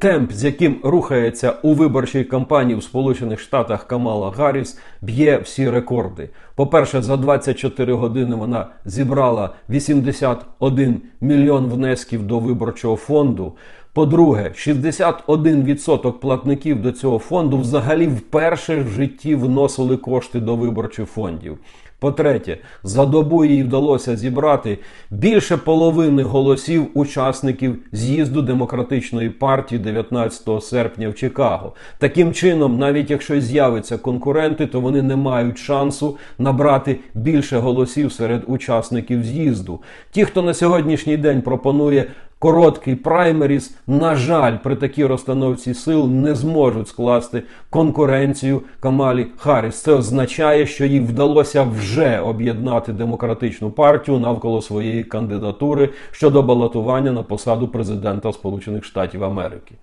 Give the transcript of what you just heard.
Темп, з яким рухається у виборчій кампанії в Сполучених Штатах Камала Гарріс, б'є всі рекорди. По-перше, за 24 години вона зібрала 81 мільйон внесків до виборчого фонду. По-друге, 61% платників до цього фонду взагалі вперше в житті вносили кошти до виборчих фондів. По-третє, за добу їй вдалося зібрати більше половини голосів учасників з'їзду демократичної партії 19 серпня в Чикаго. Таким чином, навіть якщо з'являться конкуренти, то вони не мають шансу набрати більше голосів серед учасників з'їзду. Ті, хто на сьогоднішній день пропонує короткий праймеріс, на жаль, при такій розстановці сил не зможуть скласти конкуренцію Камалі Харріс. Це означає, що їй вдалося вже об'єднати демократичну партію навколо своєї кандидатури щодо балотування на посаду президента Сполучених Штатів Америки.